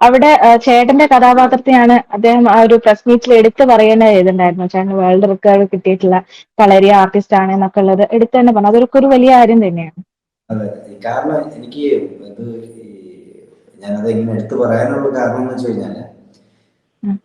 അവിടെ ചേട്ടന്റെ കഥാപാത്രത്തെയാണ് അദ്ദേഹം ആ ഒരു പ്രസ് മീറ്റിൽ എടുത്തു പറയുന്നത് ചെയ്തിട്ടുണ്ടായിരുന്നു ചേട്ടന് വേൾഡ് റെക്കോർഡ് കിട്ടിയിട്ടുള്ള കളരി ആർട്ടിസ്റ്റ് ആണ് എന്നൊക്കെ ഉള്ളത് എടുത്തു തന്നെ പറഞ്ഞു. അതൊക്കെ ഒരു വലിയ കാര്യം തന്നെയാണ്. അതെ. കാരണം എനിക്ക് ഇത് ഞാനത് ഇങ്ങനെ എടുത്തു പറയാനുള്ള കാരണം എന്ന് വെച്ച് കഴിഞ്ഞാൽ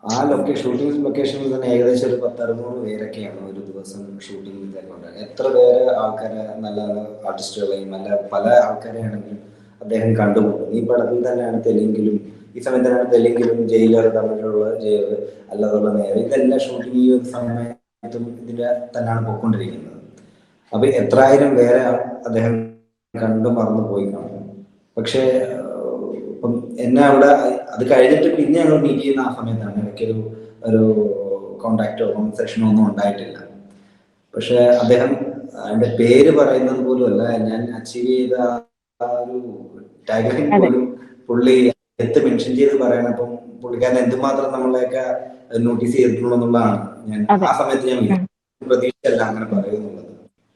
ആ ലൊക്കേഷൻ ഷൂട്ടിംഗ് ലൊക്കേഷനിൽ തന്നെ ഏകദേശം ഒരു പത്തറുന്നൂറ് പേരൊക്കെയാണ് ഒരു ദിവസം ഷൂട്ടിംഗ് ഇതൊക്കെ എത്ര പേര് ആൾക്കാരെ നല്ല ആർട്ടിസ്റ്റുകളെയും നല്ല പല ആൾക്കാരെയാണെങ്കിലും അദ്ദേഹം കണ്ടുമുട്ടും. ഈ പടത്തിൽ തന്നെയാണ് തെലുങ്കിലും ഈ സമയത്താണ് തെലുങ്കിലും ജയിലർ തമ്മിലുള്ള ജയിലർ അല്ലാതുള്ള നേരം ഇതെല്ലാം ഷൂട്ടിംഗ് ഈ ഒരു സമയത്തും ഇതിന്റെ തന്നെയാണ് പോയിക്കൊണ്ടിരിക്കുന്നത്. അപ്പൊ എത്രായിരം പേരെ അദ്ദേഹം കണ്ടു മറന്നു പോയി കാണും. പക്ഷേ ഇപ്പം എന്നെ അവിടെ അത് കഴിഞ്ഞിട്ട് പിന്നെ ഞങ്ങൾ മീറ്റ് ചെയ്യുന്ന ആ സമയത്താണ് ഇടയ്ക്കൊരു ഒരു കോണ്ടാക്റ്റോ കോൺവെർസേഷനോ ഒന്നും ഉണ്ടായിട്ടില്ല. പക്ഷെ അദ്ദേഹം അതിന്റെ പേര് പറയുന്നത് പോലും അല്ല ഞാൻ അച്ചീവ് ചെയ്ത ആ ഒരു ടാഗ്ലൈൻ പോലും പുള്ളി എടുത്ത് മെൻഷൻ ചെയ്ത് പറയണപ്പം പുള്ളിക്കാരൻ എന്തുമാത്രം നമ്മളെയൊക്കെ നോട്ടീസ് ചെയ്തിട്ടുള്ളൂ എന്നുള്ളതാണ് ഞാൻ ആ സമയത്ത് ഞാൻ. പ്രതീക്ഷയല്ല അങ്ങനെ പറയുന്നുള്ളത്.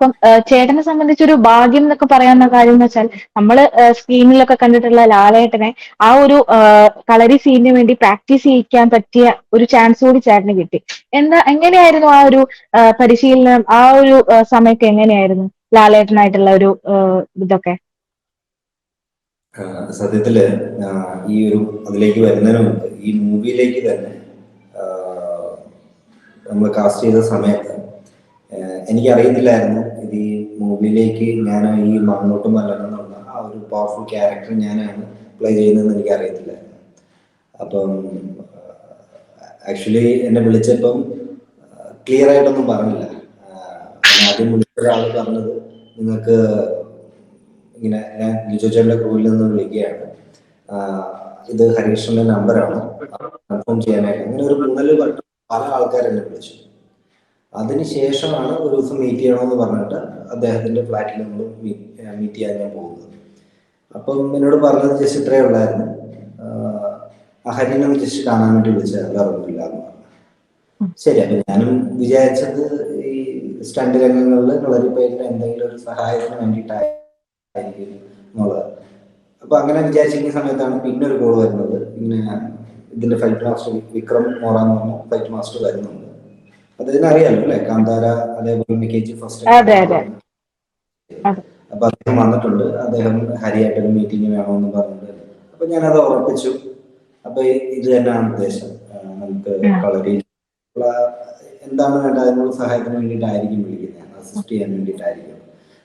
ഇപ്പം ചേട്ടനെ സംബന്ധിച്ചൊരു ഭാഗ്യം എന്നൊക്കെ പറയാവുന്ന കാര്യം എന്ന് വെച്ചാൽ നമ്മൾ സ്ക്രീനിലൊക്കെ കണ്ടിട്ടുള്ള ലാലേട്ടനെ ആ ഒരു കളരി സീനിന് വേണ്ടി പ്രാക്ടീസ് ചെയ്യിക്കാൻ പറ്റിയ ഒരു ചാൻസ് കൂടി ചേട്ടന് കിട്ടി. എന്താ എങ്ങനെയായിരുന്നു ആ ഒരു പരിശീലനം? ആ ഒരു സമയത്ത് എങ്ങനെയായിരുന്നു ലാലേട്ടനായിട്ടുള്ള ഒരു ഇതൊക്കെ? സത്യത്തിൽ ഈ ഒരു അതിലേക്ക് വരുന്നതിന് മുമ്പ് ഈ മൂവിയിലേക്ക് തന്നെ നമ്മൾ കാസ്റ്റ് ചെയ്ത സമയത്ത് എനിക്ക് അറിയത്തില്ലായിരുന്നു ഇത് ഈ മൂവിയിലേക്ക് ഞാൻ ഈ മണ്ണോട്ട് മലർന്നുള്ള ആ ഒരു പവർഫുൾ ക്യാരക്ടർ ഞാനാണ് പ്ലേ ചെയ്യുന്നതെന്ന് എനിക്ക് അറിയത്തില്ലായിരുന്നു അപ്പം ആക്ച്വലി എന്നെ വിളിച്ചപ്പം ക്ലിയർ ആയിട്ടൊന്നും പറഞ്ഞില്ല. ആദ്യം വിളിച്ച ഒരാൾ പറഞ്ഞത് നിങ്ങൾക്ക് ഇങ്ങനെ ഞാൻ ലിജോ ചേട്ടന്റെ ക്രൂവിൽ നിന്ന് വിളിക്കുകയാണ്. ഇത് ഹരീഷിന്റെ നമ്പറാണ്. കൺഫേം ചെയ്യാനായിട്ട് അങ്ങനെ ഒരു മൂന്നൽ പല ആൾക്കാരെന്നെ വിളിച്ചു. അതിനുശേഷമാണ് ഒരു ദിവസം മീറ്റ് ചെയ്യണമെന്ന് പറഞ്ഞിട്ട് അദ്ദേഹത്തിന്റെ ഫ്ലാറ്റിൽ നമ്മൾ മീറ്റ് ചെയ്യാൻ ഞാൻ പോകുന്നത്. അപ്പം എന്നോട് പറഞ്ഞത് ജസ്റ്റ് ഇത്രേ ഉള്ളായിരുന്നു. ഹരിനെ ജസ്റ്റ് കാണാൻ വേണ്ടി വിളിച്ചത്. വേറെ എന്ന് പറഞ്ഞു. ശരി അപ്പൊ ഞാനും വിചാരിച്ചത് ഈ സ്റ്റണ്ട് രംഗങ്ങളിൽ കളരിപ്പയറ്റിന് എന്തെങ്കിലും ഒരു സഹായത്തിന് വേണ്ടിയിട്ടായിരിക്കും എന്നുള്ളത്. അപ്പൊ അങ്ങനെ വിചാരിച്ചിരിക്കുന്ന സമയത്താണ് പിന്നെ ഒരു ഗോൾ വരുന്നത്. പിന്നെ ഇതിന്റെ ഫൈറ്റ് മാസ്റ്റർ വിക്രം മോറ എന്ന് പറഞ്ഞ ഫൈറ്റ് മാസ്റ്റർ വരുന്നുണ്ട്. അദ്ദേഹത്തിന് അറിയാലോ അല്ലെ? കാന്താര അതേപോലെ കെ ജി ഫസ്റ്റ്. അപ്പൊ അദ്ദേഹം വന്നിട്ടുണ്ട്. അദ്ദേഹം ഹരിയായിട്ടൊരു മീറ്റിംഗ് വേണമെന്ന് പറഞ്ഞിട്ടുണ്ട് അപ്പൊ ഞാനത് ഉറപ്പിച്ചു. അപ്പൊ ഇത് തന്നെയാണ് ഉദ്ദേശം. നമുക്ക്. കളരി എന്താണ് വേണ്ടത് അതിനുള്ള സഹായത്തിന് വേണ്ടിയിട്ടായിരിക്കും വിളിക്കുന്നത്. അസിസ്റ്റ് ചെയ്യാൻ വേണ്ടിയിട്ടായിരിക്കും.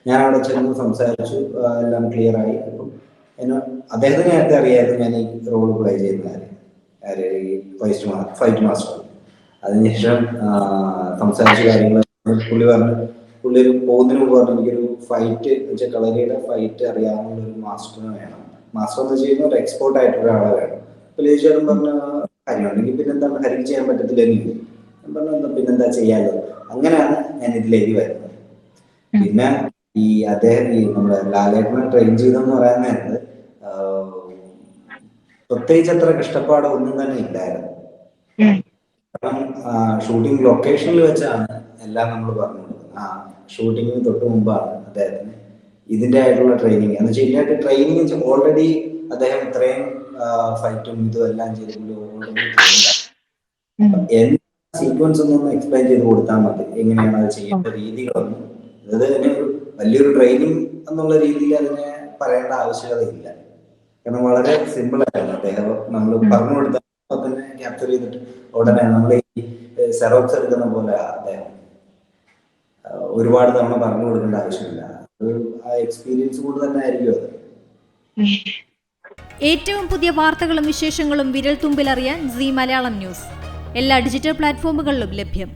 ഞാൻ അവിടെ ചെന്ന് സംസാരിച്ചു എല്ലാം ക്ലിയർ ആയി. അപ്പം എന്നെ അദ്ദേഹത്തിന് നേരത്തെ അറിയായിരുന്നു ഞാൻ ഈ റോൾ പ്ലേ ചെയ്യുന്ന കാര്യം ആര് ഈ ഫൈറ്റ് ഫൈറ്റ് മാസ്റ്റർ അതിനുശേഷം സംസാരിച്ച കാര്യങ്ങൾ പുള്ളി പറഞ്ഞു പുള്ളി ഒരു പോകുന്നതിന് മുമ്പ് പറഞ്ഞു എനിക്കൊരു ഫൈറ്റ് വെച്ചാൽ കളരിയുടെ ഫൈറ്റ് അറിയാവുന്ന ഒരു മാസ്റ്ററിനെ വേണം. മാസ്റ്റർ എന്ന് വെച്ച് കഴിഞ്ഞാൽ ഒരു എക്സ്പോർട്ട് ആയിട്ടുള്ള ഒരാളെ വേണം. പുള്ളി ചേട്ടൻ പറഞ്ഞ കാര്യമുണ്ടെങ്കിൽ പിന്നെ എന്താണ്? ഹരിക്ക് ചെയ്യാൻ പറ്റത്തില്ലെങ്കിൽ ഞാൻ പറഞ്ഞു "എന്നാ പിന്നെന്താ ചെയ്യാലോ? അങ്ങനെയാണ് ഞാൻ ഇതിലേക്ക് വരുന്നത്. പിന്നെ ഈ അദ്ദേഹം ഈ നമ്മുടെ ലാലേട്ടനെ ട്രെയിൻ ചെയ്തെന്ന് പറയാൻ നേരത്ത് പ്രത്യേകിച്ച് അത്ര കഷ്ടപ്പാട് ഒന്നും തന്നെ ഇല്ലായിരുന്നു. കാരണം ഷൂട്ടിംഗ് ലൊക്കേഷനിൽ വെച്ചാണ് എല്ലാം നമ്മൾ പറഞ്ഞു കൊടുക്കുന്നത് ആ ഷൂട്ടിങ്ങിന് തൊട്ട് മുമ്പാണ് അദ്ദേഹത്തിന് ഇതിന്റെ ആയിട്ടുള്ള ട്രെയിനിങ് എന്ന് വെച്ചാൽ ഇതിനായിട്ട് ട്രെയിനിങ് ഓൾറെഡി അദ്ദേഹം ഇത്രയും ഫൈറ്റും ഇതും എല്ലാം ചെയ്തിട്ടുണ്ട് ഓൾറെഡി സീക്വൻസ് ഒന്നും എക്സ്പ്ലെയിൻ ചെയ്ത് കൊടുത്താൽ മതി. എങ്ങനെയാണ് അത് ചെയ്യേണ്ട രീതികളൊന്നും. അതായത് ഒരു വലിയൊരു ട്രെയിനിങ് എന്നുള്ള രീതിയിൽ അതിനെ പറയേണ്ട ആവശ്യകതയില്ല. കാരണം വളരെ സിമ്പിൾ ആയിരുന്നു അദ്ദേഹം നമ്മൾ പറഞ്ഞു കൊടുത്താൽ തന്നെ ക്യാപ്ചർ ചെയ്തിട്ട് ഉടനെ നമ്മൾ ഈ സെറോക്സ് എടുക്കുന്ന പോലെ അദ്ദേഹം ഒരുപാട് തവണ പറഞ്ഞു കൊടുക്കേണ്ട ആവശ്യമില്ല. അത് ആ എക്സ്പീരിയൻസ് കൊണ്ട് തന്നെ ആയിരിക്കും അത്. ഏറ്റവും പുതിയ വാർത്തകളും വിശേഷങ്ങളും വിരൽ തുമ്പിലറിയാൻ സി മലയാളം ന്യൂസ്. എല്ലാ ഡിജിറ്റൽ പ്ലാറ്റ്ഫോമുകളിലും ലഭ്യം.